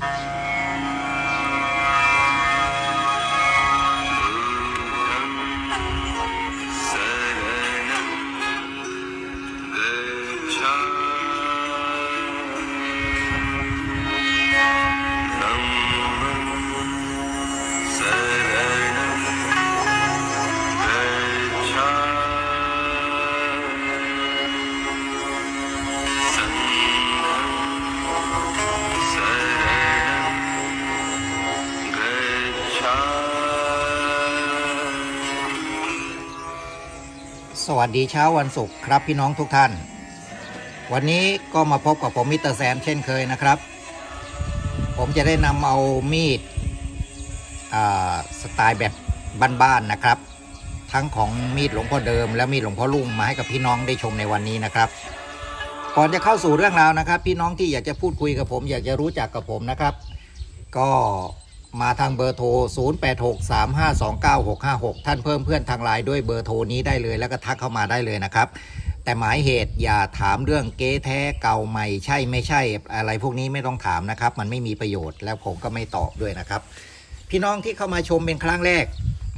Bye. สวัสดีเช้าวันศุกร์ครับพี่น้องทุกท่าน วันนี้ก็มาพบกับผมมิสเตอร์แซมเช่นเคยนะครับ ผมจะได้นำเอามีดสไตล์แบบบ้านๆนะครับ ทั้งของมีดหลวงพ่อเดิม และมีดหลวงพ่อลุงมาให้กับพี่น้องได้ชมในวันนี้นะครับ ก่อนจะเข้าสู่เรื่องราวนะครับ พี่น้องที่อยากจะพูดคุยกับผม อยากจะรู้จักกับผมนะครับ ก็ มาทางเบอร์โทร 0863529656 ท่านเพิ่มเพื่อนทางไลน์ด้วยเบอร์โทรนี้ได้เลย แล้วก็ทักเข้ามาได้เลยนะครับ แต่หมายเหตุอย่าถามเรื่องเก๊แท้เก่าใหม่ใช่ไม่ใช่ อะไรพวกนี้ไม่ต้องถามนะครับ มันไม่มีประโยชน์แล้วผมก็ไม่ตอบด้วยนะครับ พี่น้องที่เข้ามาชมเป็นครั้งแรก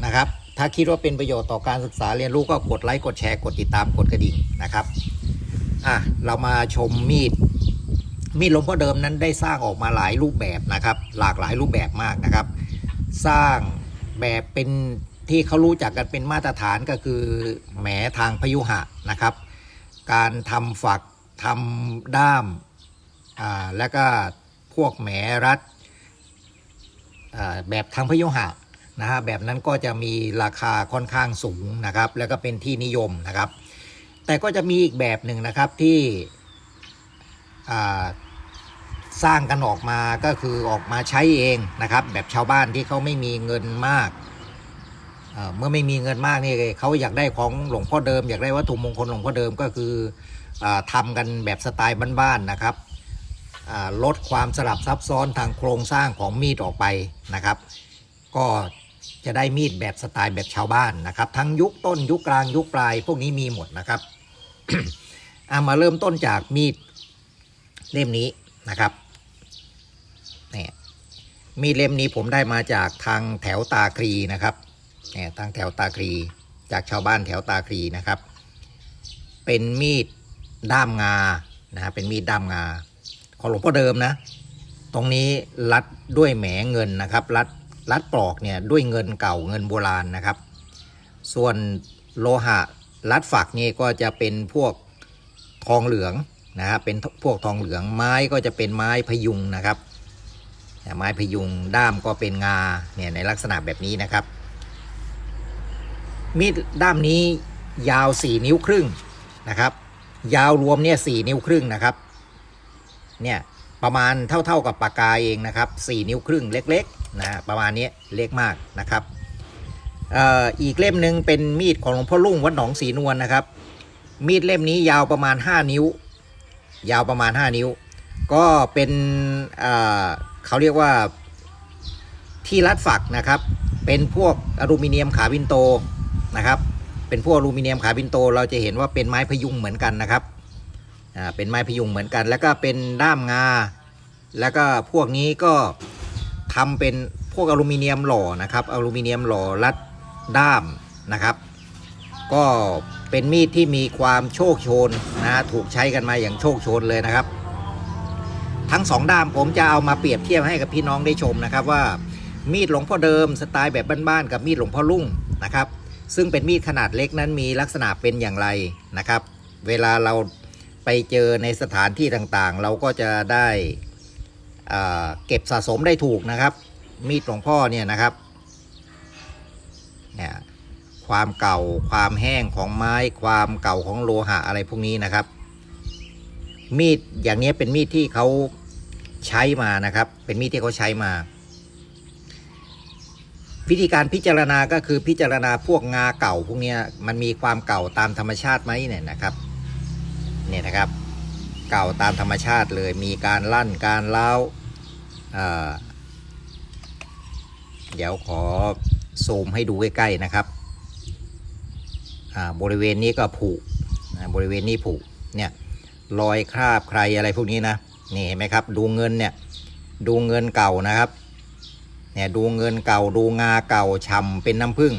นะครับ ถ้าคิดว่าเป็นประโยชน์ต่อการศึกษาเรียนรู้ก็กดไลค์กดแชร์กดติดตามกดกระดิ่งนะครับอะเรามาชมมีด มีดหลวงพ่อเดิมนั้นได้สร้างออกมาหลายรูปแบบนะครับ หลากหลายรูปแบบมากนะครับ สร้างแบบเป็นที่เขารู้จักกันเป็นมาตรฐานก็คือแหมทางพยุหะนะครับ การทำฝักทำด้ามอ่าแล้วก็พวกแหมรัดอ่าแบบทางพยุหะนะฮะแบบนั้นก็จะมีราคาค่อนข้างสูงนะครับ แล้วก็เป็นที่นิยมนะครับ แต่ก็จะมีอีกแบบหนึ่งนะครับที่ สร้างกันออกมาก็คือออกมาใช้เองนะครับ แบบชาวบ้านที่เขาไม่มีเงินมากเมื่อไม่มีเงินมากนี่เขาอยากได้ของหลวงพ่อเดิม อยากได้วัตถุมงคลหลวงพ่อเดิมก็คืออาทำกันแบบสไตล์บ้านๆนะครับลดความสลับซับซ้อนทางโครงสร้างของมีดออกไปนะครับ ก็จะได้มีดแบบสไตล์แบบชาวบ้านนะครับ ทั้งยุคต้นยุคกลางยุคปลาย พวกนี้มีหมดนะครับอ่ามาเริ่มต้นจากมีด เล่มนี้นะครับนี่มีดเล่มนี้ผมได้มาจากทางแถวตาครีนะครับนี่ทางแถวตาครี จากชาวบ้านแถวตาครีนะครับ เป็นมีดด้ามงานะฮะเป็นมีดด้ามงา ของหลวงพ่อเดิมนะ ตรงนี้รัดด้วยแหมเงินนะครับ รัดรัดปลอกเนี่ยด้วยเงินเก่าเงินโบราณนะครับ ส่วนโลหะรัดฝักนี่ก็จะเป็นพวกทองเหลือง นะครับเป็นพวกทองเหลืองไม้ก็จะเป็นไม้พยุงนะครับไม้พยุงด้ามก็เป็นงาเนี่ยในลักษณะแบบนี้นะครับ มีดด้ามนี้ยาว 4 นิ้วครึ่งนะครับ ยาวรวมเนี่ยสนิ้วครึ่งนะครับเนี่ยประมาณเท่าๆกับปากกาเองนะครับ 4 นิ้วครึ่งเล็กๆนะประมาณนี้เล็กมากนะครับอีกเล่มหนึ่งเป็นมีดของหลวงพ่อลุ่งวัดหนองสีนวลนะครับ มีดเล่มนี้ยาวประมาณ 5 นิ้ว ยาวประมาณ 5 นิ้ว ก็เป็นเขาเรียกว่าที่รัดฝักนะครับ เป็นพวกอลูมิเนียมขาบินโตนะครับ เป็นพวกอลูมิเนียมขาบินโต เราจะเห็นว่าเป็นไม้พยุงเหมือนกันนะครับอ่าเป็นไม้พยุงเหมือนกัน แล้วก็เป็นด้ามงา แล้วก็พวกนี้ก็ทำเป็นพวกอลูมิเนียมหล่อนะครับ อลูมิเนียมหล่อรัดด้ามนะครับ ก็ เป็นมีดที่มีความโชคโชนนะถูกใช้กันมาอย่างโชคโชนเลยนะครับ ทั้งสองด้ามผมจะเอามาเปรียบเทียบให้กับพี่น้องได้ชมนะครับว่า มีดหลวงพ่อเดิมสไตล์แบบบ้านๆกับมีดหลวงพ่อลุ่งนะครับ ซึ่งเป็นมีดขนาดเล็กนั้นมีลักษณะเป็นอย่างไรนะครับ เวลาเราไปเจอในสถานที่ต่างๆ เราก็จะได้เก็บสะสมได้ถูกนะครับ มีดหลวงพ่อเนี่ยนะครับเนี่ย ความเก่า ความแห้งของไม้ ความเก่าของโลหะอะไรพวกนี้นะครับ มีดอย่างนี้เป็นมีดที่เขาใช้มานะครับ เป็นมีดที่เขาใช้มา วิธีการพิจารณาก็คือพิจารณาพวกงาเก่าพวกนี้มันมีความเก่าตามธรรมชาติไหมเนี่ยนะครับเนี่ยนะครับ เก่าตามธรรมชาติเลยมีการลั่นการเล้าวอ่าเดี๋ยวขอซูมให้ดูใกล้ๆนะครับ บริเวณนี้ก็ผุบริเวณนี้ผุเนี่ยรอยคราบใครอะไรพวกนี้นะนี่เห็นไหมครับ ดูเงินเนี่ยดูเงินเก่านะครับเนี่ยดูเงินเก่าดูงาเก่าฉ่ำเป็นน้ำผึ้ง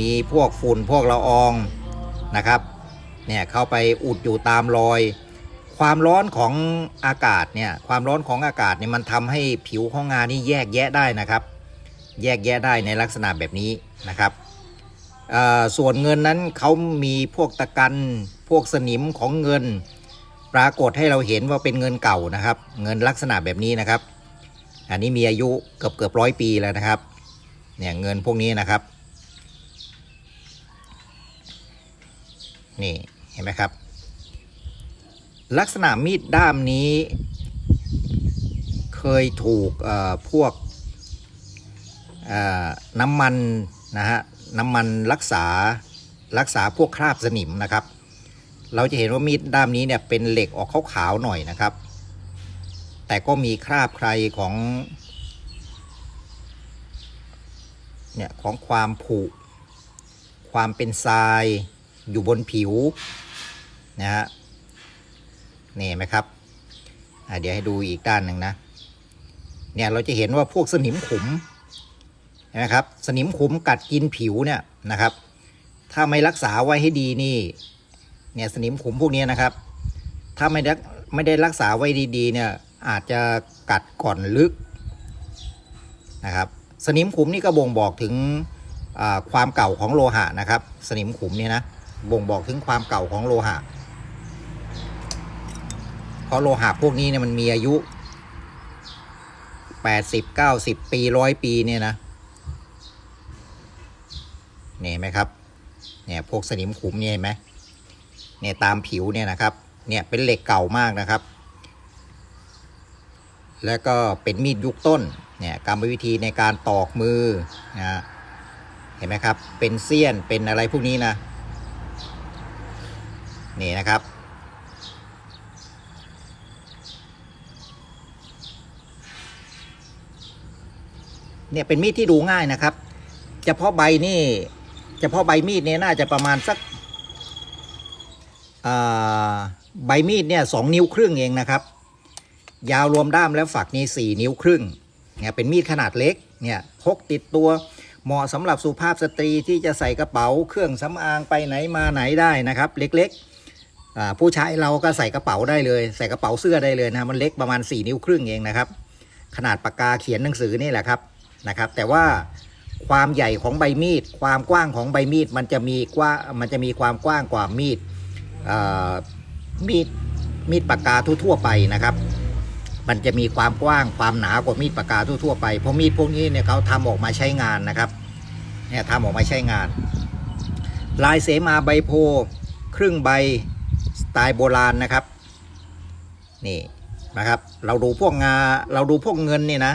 มีพวกฝุ่นพวกละอองนะครับเนี่ยเข้าไปอุดอยู่ตามรอย ความร้อนของอากาศเนี่ยความร้อนของอากาศเนี่ยมันทำให้ผิวของงานี่แยกแยะได้นะครับ แยกแยะได้ในลักษณะแบบนี้นะครับ ส่วนเงินนั้นเขามีพวกตะกันพวกสนิมของเงิน ปรากฏให้เราเห็นว่าเป็นเงินเก่านะครับ เงินลักษณะแบบนี้นะครับ อันนี้มีอายุเกือบเกือบร้อยปีแล้วนะครับเนี่ยเงินพวกนี้นะครับ นี่เห็นไหมครับ ลักษณะมีดด้ามนี้ เคยถูกเอ่อพวกเอ่อน้ำมันนะฮะ น้ำมันรักษารักษาพวกคราบสนิมนะครับ เราจะเห็นว่ามีดด้ามนี้เนี่ยเป็นเหล็กออกขาวๆหน่อยนะครับ แต่ก็มีคราบใครของเนี่ยของความผุความเป็นทรายอยู่บนผิวนะฮะนี่เห็นไหมครับเดี๋ยวให้ดูอีกด้านหนึ่งนะ เนี่ยเราจะเห็นว่าพวกสนิมขุม นไหมครับ สนิมขุมกัดกินผิวเนี่ยนะครับ ถ้าไม่รักษาไว้ให้ดีนี่ เนี่ยสนิมขุมพวกนี้นะครับ ถ้าไม่ได้ไม่ได้รักษาไว้ดีๆ เนี่ยอาจจะกัดก่อนลึกนะครับ สนิมขุมนี่ก็บ่งบอกถึงความเก่าของโลหะนะครับ สนิมขุมเนี่ยนะบ่งบอกถึงความเก่าของโลหะ เพราะโลหะพวกนี้เนี่ยมันมีอายุ 80 90 ปีร้อยปีเนี่ยนะ เนี่ยเห็นไหมครับเนี่ยพวกสนิมขุมเนี่ยเห็นไหมเนี่ยตามผิวเนี่ยนะครับเนี่ยเป็นเหล็กเก่ามากนะครับ แล้วก็เป็นมีดยุคต้นเนี่ยกรรมวิธีในการตอกมือนะฮะเห็นไหมครับเป็นเสี้ยนเป็นอะไรพวกนี้นะนี่นะครับเนี่ยเป็นมีดที่ดูง่ายนะครับ เฉพาะใบนี่ เฉพาะใบมีดเนี่ยน่าจะประมาณสักใบมีดเนี่ยสองนิ้วครึ่งเองนะครับ ยาวรวมด้ามแล้วฝักนี่สี่นิ้วครึ่งเนี่ยเป็นมีดขนาดเล็กเนี่ยพกติดตัวเหมาะสำหรับสุภาพสตรีที่จะใส่กระเป๋าเครื่องสำอางไปไหนมาไหนได้นะครับ เล็กๆผู้ชายเราก็ใส่กระเป๋าได้เลย ใส่กระเป๋าเสื้อได้เลยนะมันเล็กประมาณ 4 นิ้วครึ่งเองนะครับ ขนาดปากกาเขียนหนังสือนี่แหละครับนะครับ แต่ว่า ความใหญ่ของใบมีด ความกว้างของใบมีดมันจะมีกว่ามันจะมีความกว้างกว่ามีดมีดมีดปากกาทั่วๆไปนะครับ มันจะมีความกว้างความหนากว่ามีดปากกาทั่วๆไปเพราะมีดพวกนี้เนี่ยเขาทำออกมาใช้งานนะครับเนี่ยทำออกมาใช้งาน ลายเสมาใบโพครึ่งใบสไตล์โบราณนะครับนี่นะครับ เราดูพวกงาเราดูพวกเงินเนี่ยนะ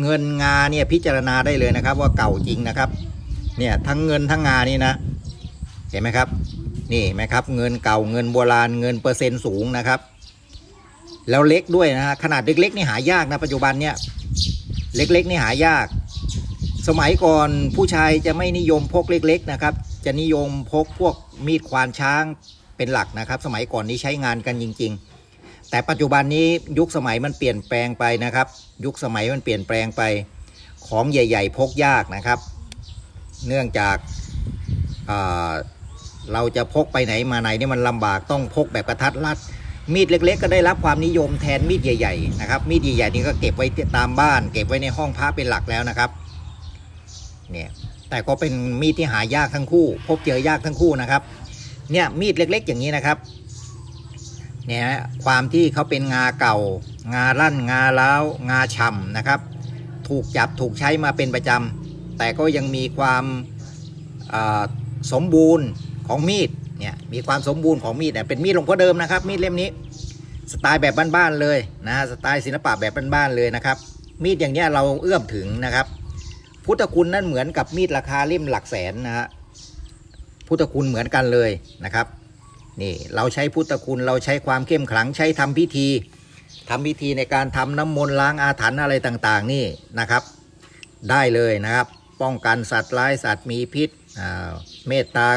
เงินงาเนี่ยพิจารณาได้เลยนะครับ ว่าเก่าจริงนะครับ เนี่ยทั้งเงินทั้งงานี่นะ เห็นไหมครับ นี่ไหมครับ เงินเก่าเงินโบราณเงินเปอร์เซ็นต์สูงนะครับ แล้วเล็กด้วยนะฮะขนาดเล็กๆนี่หายากนะปัจจุบันเนี่ยเล็กๆนี่หายาก สมัยก่อนผู้ชายจะไม่นิยมพกเล็ก ๆนะครับ จะนิยมพกพวกมีดควานช้างเป็นหลักนะครับ สมัยก่อนนี้ใช้งานกันจริง ๆ แต่ปัจจุบันนี้ยุคสมัยมันเปลี่ยนแปลงไปนะครับ ยุคสมัยมันเปลี่ยนแปลงไปของใหญ่ ๆ พกยากนะครับ เนื่องจากเอ่อเราจะพกไปไหนมาไหนนี่มันลำบากต้องพกแบบกระทัดรัดมีดเล็ก ๆ ก็ได้รับความนิยมแทนมีดใหญ่ๆนะครับมีดใหญ่ๆนี่ก็เก็บไว้ตามบ้าน เก็บไว้ในห้องพระเป็นหลักแล้วนะครับเนี่ยแต่ก็เป็นมีดที่หายากทั้งคู่ พบเจอยากทั้งคู่นะครับ เนี่ยมีดเล็ก ๆ อย่างนี้นะครับ เนี่ยฮะความที่เขาเป็นงาเก่างาลั่นงาล้าวงาฉ่ำนะครับ ถูกจับถูกใช้มาเป็นประจำแต่ก็ยังมีความสมบูรณ์ของมีดเนี่ยมีความสมบูรณ์ของมีดเนี่ยเป็นมีดหลวงพ่อเดิมนะครับ มีดเล่มนี้ สไตล์แบบบ้านๆเลยนะสไตล์ศิลปะแบบบ้านๆเลยนะครับ มีดอย่างเนี้ยเราเอื้อมถึงนะครับ พุทธคุณนั่นเหมือนกับมีดราคาเล่มหลักแสนนะฮะพุทธคุณเหมือนกันเลยนะครับ นี่เราใช้พุทธคุณเราใช้ความเข้มขลังใช้ทำพิธีทำพิธีในการทำน้ำมนต์ล้างอาถรรพ์อะไรต่างๆ นี่นะครับ ได้เลยนะครับ ป้องกันสัตว์ร้ายสัตว์มีพิษเมตตา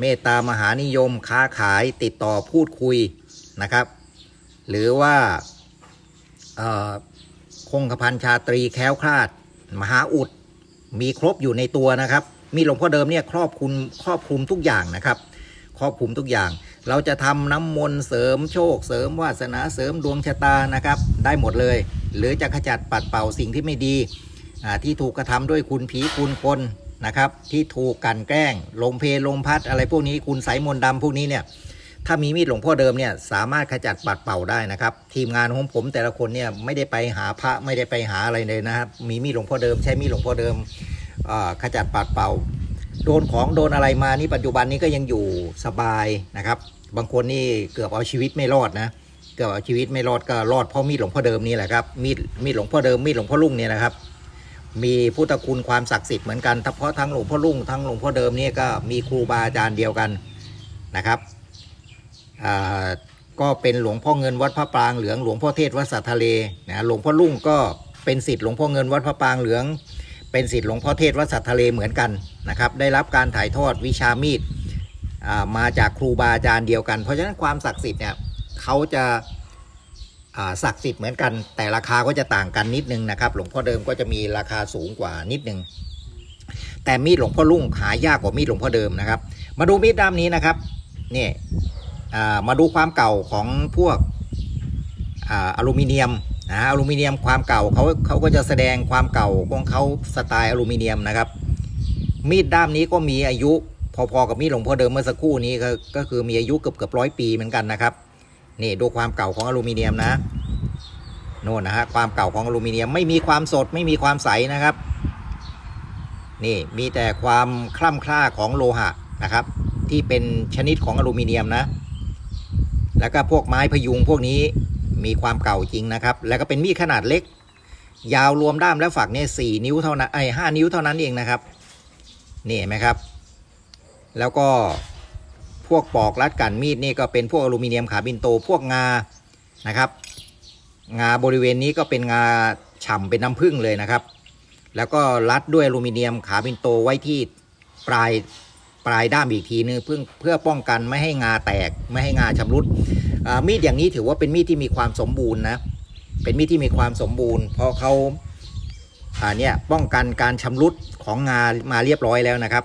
เมตตามหานิยมค้าขายติดต่อพูดคุยนะครับ หรือว่าคงกระพันชาตรีแค้วคลาด มหาอุดมีครบอยู่ในตัวนะครับ มีหลวงพ่อเดิมเนี่ยครอบคุมครอบคุมทุกอย่างนะครับ ครอบคลุมทุกอย่าง เราจะทำน้ำมนต์เสริมโชคเสริมวาสนาเสริมดวงชะตานะครับ ได้หมดเลย หรือจะขจัดปัดเป่าสิ่งที่ไม่ดีที่ถูกกระทำด้วยคุณผีคุณคนนะครับที่ถูกกันแกล้งลมเพลลมพัดอะไรพวกนี้คุณใสยมนต์ดำพวกนี้เนี่ยถ้ามีมีดหลวงพ่อเดิมเนี่ยสามารถขจัดปัดเป่าได้นะครับ ทีมงานของผมแต่ละคนเนี่ยไม่ได้ไปหาพระไม่ได้ไปหาอะไรเลยนะครับ มีมีดหลวงพ่อเดิมใช้มีดหลวงพ่อเดิมขจัดปัดเป่า โดนของโดนอะไรมานี่ปัจจุบันนี้ก็ยังอยู่สบายนะครับ บางคนนี่เกือบเอาชีวิตไม่รอดนะเกือบเอาชีวิตไม่รอดก็รอดเพราะมีดหลวงพ่อเดิมนี่แหละครับมีดมีดหลวงพ่อเดิมมีดหลวงพ่อลุงเนี่ยนะครับ มีพุทธคุณความศักดิ์สิทธิ์เหมือนกันเพราะทั้งหลวงพ่อลุงทั้งหลวงพ่อเดิมเนี่ยก็มีครูบาอาจารย์เดียวกันนะครับก็เป็นหลวงพ่อเงินวัดพระปรางเหลืองหลวงพ่อเทศวัดสัตทะเลนะหลวงพ่อลุงก็เป็นสิทธิ์หลวงพ่อเงินวัดพระปรางเหลือง เป็นสิทธิ์หลวงพ่อเทศวัดสัตทะเลเหมือนกันนะครับได้รับการถ่ายทอดวิชามีดมาจากครูบาอาจารย์เดียวกัน เพราะฉะนั้นความศักดิ์สิทธิ์เนี่ยเขาจะศักดิ์สิทธิ์เหมือนกัน แต่ราคาก็จะต่างกันนิดนึงนะครับหลวงพ่อเดิมก็จะมีราคาสูงกว่านิดนึงแต่มีดหลวงพ่อลุ่งหายากกว่ามีดหลวงพ่อเดิมนะครับ มาดูมีดด้ามนี้นะครับนี่มาดูความเก่าของพวกออลูมิเนียม นะอลูมิเนียมความเก่าเขาเขาก็จะแสดงความเก่าของเขาสไตล์อลูมิเนียมนะครับ มีดด้ามนี้ก็มีอายุพอๆกับมีดหลวงพ่อเดิมเมื่อสักครู่นี้ก็ก็คือมีอายุเกือบเกือบร้อยปีเหมือนกันนะครับนี่ดูความเก่าของอลูมิเนียมนะโน่นนะฮะความเก่าของอลูมิเนียมไม่มีความสดไม่มีความใสนะครับ นี่มีแต่ความคล่ำคล้าของโลหะนะครับ ที่เป็นชนิดของอลูมิเนียมนะ แล้วก็พวกไม้พยุงพวกนี้ มีความเก่าจริงนะครับ แล้วก็เป็นมีดขนาดเล็ก ยาวรวมด้ามและฝักเนี่ยสี่นิ้วเท่านั้นไอ้ห้านิ้วเท่านั้นเองนะครับนี่เห็นไหมครับ แล้วก็พวกปอกรัดกันมีดนี่ก็เป็นพวกอลูมิเนียมขาบินโตพวกงานะครับ งาบริเวณนี้ก็เป็นงาฉ่ำเป็นน้ำผึ้งเลยนะครับ แล้วก็รัดด้วยอลูมิเนียมขาบินโตไว้ที่ปลาย ปลายด้ามอีกทีนึงเพื่อเพื่อป้องกันไม่ให้งาแตกไม่ให้งาชำรุดมีดอย่างนี้ถือว่าเป็นมีดที่มีความสมบูรณ์นะเป็นมีดที่มีความสมบูรณ์ เพราะเขาอ่าเนี่ยป้องกันการชำรุดของงามาเรียบร้อยแล้วนะครับ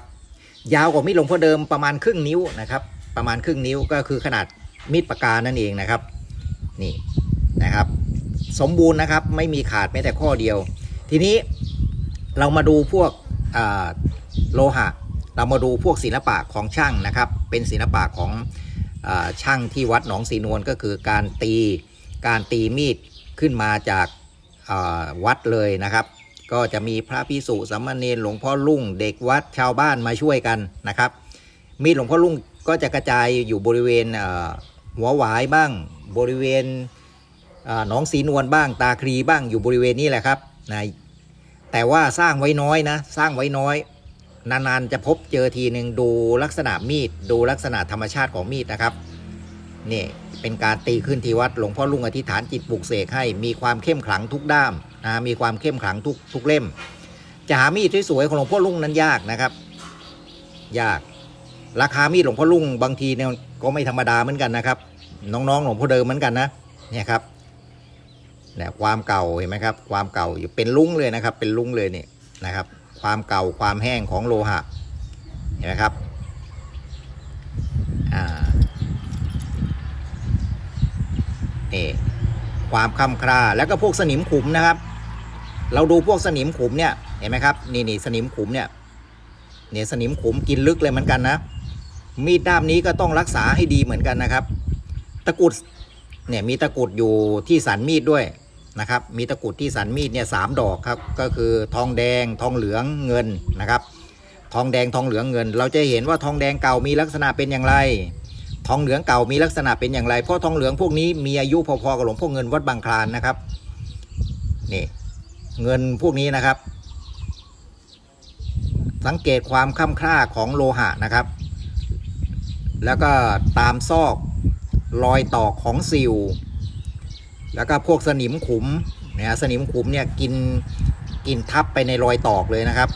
ยาวกว่ามีดหลวงพ่อเดิมประมาณครึ่งนิ้วนะครับ ประมาณครึ่งนิ้วก็คือขนาดมีดปากกานั่นเองนะครับนี่นะครับ สมบูรณ์นะครับไม่มีขาดแม้แต่ข้อเดียว ทีนี้เรามาดูพวกโลหะ เรามาดูพวกศิลปะของช่างนะครับ เป็นศิลปะของอช่างที่วัดหนองสีนวลก็คือการตีการตีมีดขึ้นมาจากวัดเลยนะครับ ก็จะมีพระพิสุสามเณรหลวงพ่อลุ่ง เด็กวัดชาวบ้านมาช่วยกันนะครับ มีดหลวงพ่อลุ่งก็จะกระจายอยู่บริเวณหัวหวายบ้าง บริเวณหนองสีนวลบ้าง ตาครีบ้างอยู่บริเวณนี้แหละครับนะแต่ว่าสร้างไว้น้อยนะ สร้างไว้น้อย นานๆจะพบเจอทีหนึ่งดูลักษณะมีด ดูลักษณะธรรมชาติของมีดนะครับนี่เป็นการตีขึ้นที่วัดหลวงพ่อลุงอธิษฐานจิตปลุกเสกให้มีความเข้มขลังทุกด้ามนะมีความเข้มขลังทุกทุกเล่ม จะหามีดที่สวยของหลวงพ่อลุงนั้นยากนะครับ ยาก ราคามีดหลวงพ่อลุงบางทีเนี่ยก็ไม่ธรรมดาเหมือนกันนะครับ น้องๆหลวงพ่อเดิมเหมือนกันนะเนี่ยครับเนี่ยความเก่าเห็นไหมครับ ความเก่าอยู่เป็นลุงเลยนะครับ เป็นลุงเลยเนี่ยนะครับ ความเก่าความแห้งของโลหะเห็นไหมครับอ่านี่ความคำคราแล้วก็พวกสนิมขุมนะครับ เราดูพวกสนิมขุมเนี่ยเห็นไหมครับนี่นี่สนิมขุมเนี่ยเนี่ยสนิมขุมกินลึกเลยเหมือนกันนะมีดด้ามนี้ก็ต้องรักษาให้ดีเหมือนกันนะครับ ตะกุดเนี่ยมีตะกุดอยู่ที่สันมีดด้วย นะครับ มีตะกุดที่สันมีดเนี่ยสามดอกครับ ก็คือทองแดงทองเหลืองเงินนะครับ ทองแดงทองเหลืองเงิน เราจะเห็นว่าทองแดงเก่ามีลักษณะเป็นอย่างไร ทองเหลืองเก่ามีลักษณะเป็นอย่างไร เพราะทองเหลืองพวกนี้มีอายุพอๆกับหลวงพ่อเงินวัดบางคลานนะครับนี่เงินพวกนี้นะครับ สังเกตความค่ำคร่าของโลหะนะครับ แล้วก็ตามซอกรอยต่อของซิล แล้วก็พวกสนิมขุมนี่ยสนิมขุมเนี่ยกินกินทับไปในรอยตอกเลยนะครับ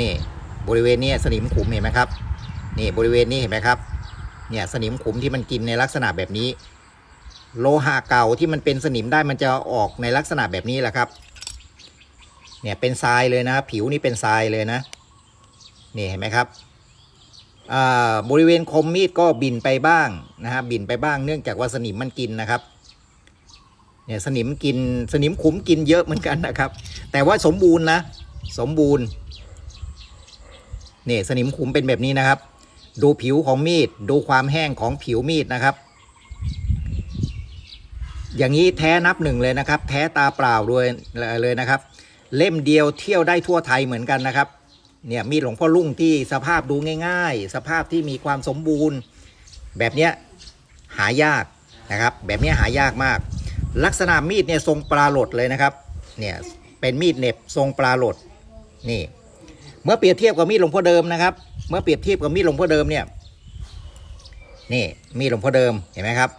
นี่บริเวณนี้สนิมขุมเห็นไหมครับ นี่บริเวณนี้เห็นไหมครับเนี่ยสนิมขุมที่มันกินในลักษณะแบบนี้ โลหะเก่าที่มันเป็นสนิมได้มันจะออกในลักษณะแบบนี้แหละครับ เนี่ยเป็นทรายเลยนะผิวนี่เป็นทรายเลยนะนี่เห็นไหมครับอ่าบริเวณคมมีดก็บินไปบ้างนะฮะบินไปบ้างเนื่องจากว่าสนิมมันกินนะครับ เนี่ยสนิมกินสนิมขุมกินเยอะเหมือนกันนะครับ แต่ว่าสมบูรณ์นะ สมบูรณ์เนี่ยสนิมขุมเป็นแบบนี้นะครับ ดูผิวของมีดดูความแห้งของผิวมีดนะครับ อย่างนี้แท้นับหนึ่งเลยนะครับ แท้ตาเปล่าด้วยเลยนะครับ เล่มเดียวเที่ยวได้ทั่วไทยเหมือนกันนะครับเนี่ยมีดหลวงพ่อลุ่งที่สภาพดูง่าย ๆ สภาพที่มีความสมบูรณ์ แบบเนี้ยหายากนะครับ แบบเนี้ยหายากมาก ลักษณะมีดเนี่ยทรงปลาโหลดเลยนะครับ เนี่ยเป็นมีดเน็บทรงปลาโหลดนี่ เมื่อเปรียบเทียบกับมีดหลวงพ่อเดิมนะครับ เมื่อเปรียบเทียบกับมีดหลวงพ่อเดิมเนี่ย นี่มีดหลวงพ่อเดิมเห็นไหมครับ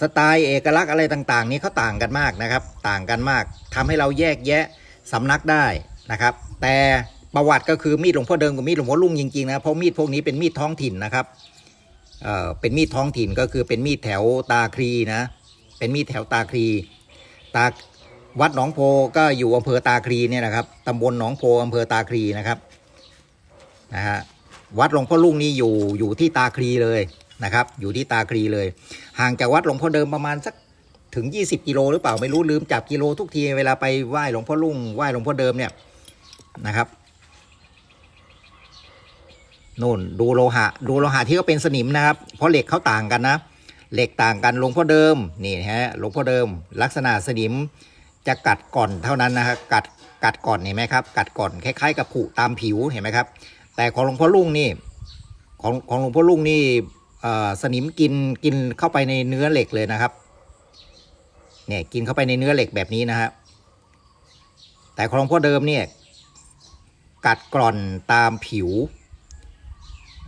สไตล์เอกลักษณ์อะไรต่าง ๆ นี้เขาต่างกันมากนะครับ ต่างกันมากทำให้เราแยกแยะสำนักได้นะครับ แต่ประวัติก็คือมีดหลวงพ่อเดิมกับมีดหลวงพ่อลุงจริงๆนะเพราะมีดพวกนี้เป็นมีดท้องถิ่นนะครับเออเป็นมีดท้องถิ่นก็คือเป็นมีดแถวตาครีนะ เป็นมีดแถวตาครีตาวัดหนองโพก็อยู่อำเภอตาครีเนี่ยนะครับตำบลหนองโพอำเภอตาครีนะครับนะฮะวัดหลวงพ่อลุงนี่อยู่อยู่ที่ตาครีเลยนะครับ อยู่ที่ตาครีเลย ห่างจากวัดหลวงพ่อเดิมประมาณสักถึง 20 กิโลหรือเปล่าไม่รู้ลืมจับกิโลทุกทีเวลาไปไหว้หลวงพ่อลุงไหว้หลวงพ่อเดิมเนี่ยนะครับนู่นดูโลหะ ดูโลหะที่เขาเป็นสนิมนะครับ เพราะเหล็กเขาต่างกันนะ เหล็กต่างกันหลวงพ่อเดิมนี่ฮะหลวงพ่อเดิม ลักษณะสนิมจะกัดก่อนเท่านั้นนะครับกัดกัดก่อนเห็นไหมครับ กัดก่อนคล้ายๆ กับผุตามผิวเห็นไหมครับ แต่ของหลวงพ่อลุงนี่ของของหลวงพ่อลุงนี่สนิมกินกินเข้าไปในเนื้อเหล็กเลยนะครับเนี่ยกินเข้าไปในเนื้อเหล็กแบบนี้นะฮะแต่ของหลวงพ่อเดิมเนี่ยกัดกร่อนตามผิว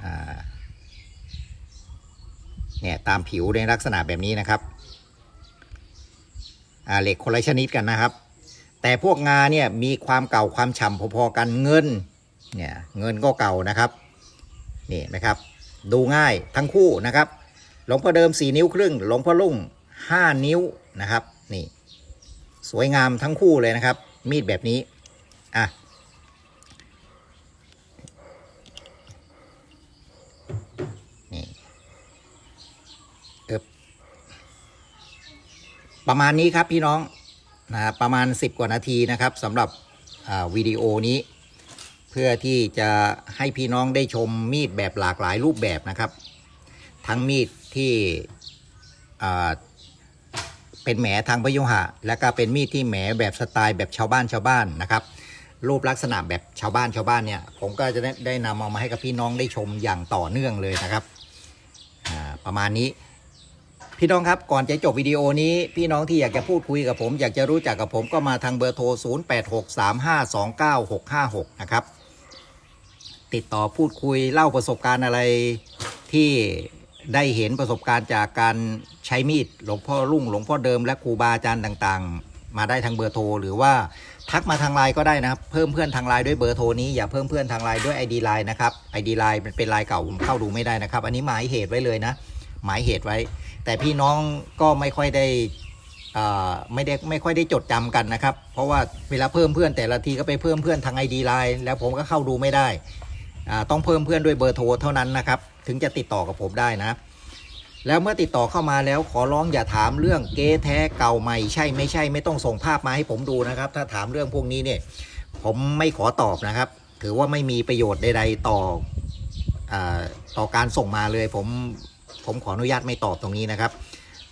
อ่า เนี่ยตามผิวในลักษณะแบบนี้นะครับเหล็กคนละชนิดกันนะครับ แต่พวกงาเนี่ยมีความเก่าความฉ่ำพอๆกันเงินเนี่ยเงินก็เก่านะครับนี่นะครับ ดูง่ายทั้งคู่นะครับ หลวงพ่อเดิม 4 นิ้วครึ่ง หลวงพ่อลุ่ง 5 นิ้วนะครับนี่สวยงามทั้งคู่เลยนะครับ มีดแบบนี้อะ ประมาณนี้ครับพี่น้องนะประมาณ 10 กว่านาทีนะครับสำหรับวิดีโอนี้ เพื่อที่จะให้พี่น้องได้ชมมีดแบบหลากหลายรูปแบบนะครับ ทั้งมีดที่เป็นแหมทางพยุหะ และก็เป็นมีดที่แหมแบบสไตล์แบบชาวบ้านชาวบ้านนะครับรูปลักษณะแบบชาวบ้านชาวบ้านเนี่ย ผมก็จะได้ไดนำเอามาให้กับพี่น้องได้ชมอย่างต่อเนื่องเลยนะครับประมาณนี้ พี่น้องครับก่อนจะจบวิดีโอนี้ พี่น้องที่อยากจะพูดคุยกับผม อยากจะรู้จักกับผมก็มาทางเบอร์โทร 0863529656 นะครับ ติดต่อพูดคุยเล่าประสบการณ์อะไรที่ได้เห็นประสบการณ์จากการใช้มีดหลวงพ่อรุ่งหลวงพ่อเดิมและครูบาอาจารย์ต่างๆ มาได้ทางเบอร์โทร หรือว่าทักมาทางไลน์ก็ได้นะครับ เพิ่มเพื่อนทางไลน์ด้วยเบอร์โทรนี้อย่าเพิ่มเพื่อนทางไลน์ด้วย ID ไลน์นะครับ ID ไลน์เป็นไลน์เก่าผมเข้าดูไม่ได้นะครับ อันนี้หมายเหตุไว้เลยนะ หมายเหตุไว้ แต่พี่น้องก็ไม่ค่อยได้ไม่ได้ไม่ค่อยได้จดจำกันนะครับ เพราะว่าเวลาเพิ่มเพื่อนแต่ละทีก็ไปเพิ่มเพื่อนทาง ID ไลน์แล้วผมก็เข้าดูไม่ได้ต้องเพิ่มเพื่อนด้วยเบอร์โทรเท่านั้นนะครับ ถึงจะติดต่อกับผมได้นะ แล้วเมื่อติดต่อเข้ามาแล้วขอร้องอย่าถามเรื่องเก๊แท้เก่าใหม่ใช่ไม่ใช่ไม่ต้องส่งภาพมาให้ผมดูนะครับ ถ้าถามเรื่องพวกนี้เนี่ยผมไม่ขอตอบนะครับ ถือว่าไม่มีประโยชน์ใดๆต่ออต่อการส่งมาเลยผม ผมขออนุญาตไม่ตอบตรงนี้นะครับ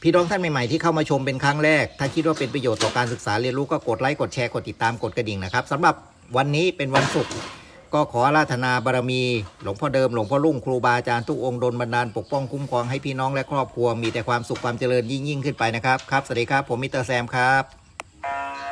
พี่น้องท่านใหม่ๆที่เข้ามาชมเป็นครั้งแรก ถ้าคิดว่าเป็นประโยชน์ต่อการศึกษาเรียนรู้ก็กดไลค์กดแชร์กดติดตามกดกระดิ่งนะครับสำหรับวันนี้เป็นวันศุกร์ก็ขออาราธนาบารมี หลวงพ่อเดิมหลวงพ่อรุ่งครูบาอาจารย์ทุกองค์ดลบันดาลปกป้องคุ้มครองให้พี่น้องและครอบครัวมีแต่ความสุขความเจริญยิ่งยิ่งๆขึ้นไปนะครับครับสวัสดีครับผมมิสเตอร์แซมครับ